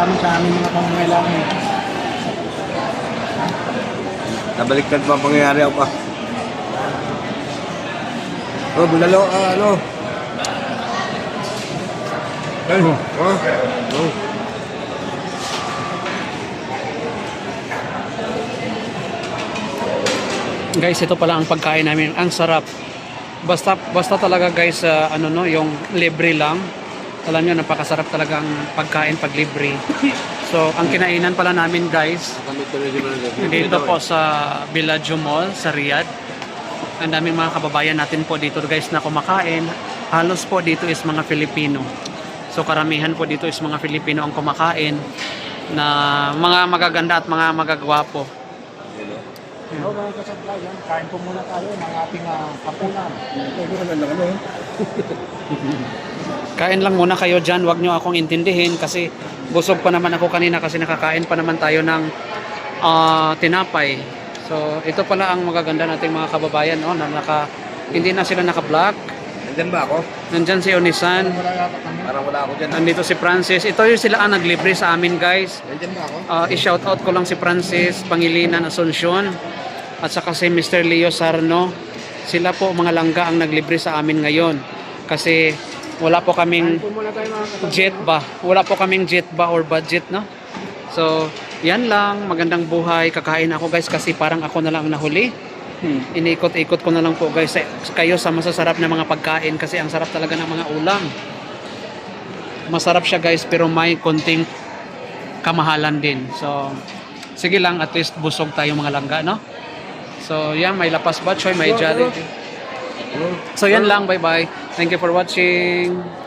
namin sa aming mga pangangailangan. Nabaliktad pa ang pangyayari ako pa. Oh, bulalo, ah, ano? Ay, oh. Oh. oh. Guys, ito pala ang pagkain namin. Ang sarap. Basta basta talaga guys, uh, ano no, yung libre lang. Alam niyo napakasarap talaga ang pagkain pag libre. So, ang kinainan pala namin guys, dito po sa Villaggio Mall sa Riyadh. Ang daming mga kababayan natin po dito guys na kumakain. Halos po dito is mga Filipino. So karamihan po dito is mga Filipino ang kumakain na mga magaganda at mga magagwapo. Hello mga kasabayan, kain po muna tayo ng ating uh, kapunan. ano? Kain lang muna kayo dyan, wag nyo akong intindihin kasi busog pa naman ako kanina kasi nakakain pa naman tayo ng ah, tinapay. So ito pala ang magaganda nating mga kababayan no, na naka, hindi na sila naka-black. Nandyan ba ako? Nandyan si Onisan. Parang wala ako dyan. nandito si Francis. Ito yung sila ang naglibre sa amin guys. Nandyan ba ako? Uh, i-shout out ko lang si Francis Pangilinan Asuncion at saka si Mr. Leo Sarno. Sila po mga langga ang naglibre sa amin ngayon kasi wala po kaming jet ba? Wala po kaming jet ba or budget, no? So, yan lang. Magandang buhay. Kakain ako guys kasi parang ako na lang ang nahuli. Hmm. Iniikot-ikot ko na lang po guys kayo sa masasarap na mga pagkain kasi ang sarap talaga ng mga ulam. Masarap siya guys pero may konting kamahalan din. So, sige lang at least busog tayo mga langga, no? So, yan. May lapas batchoy, may jolly. So, yan lang. Bye-bye. Thank you for watching.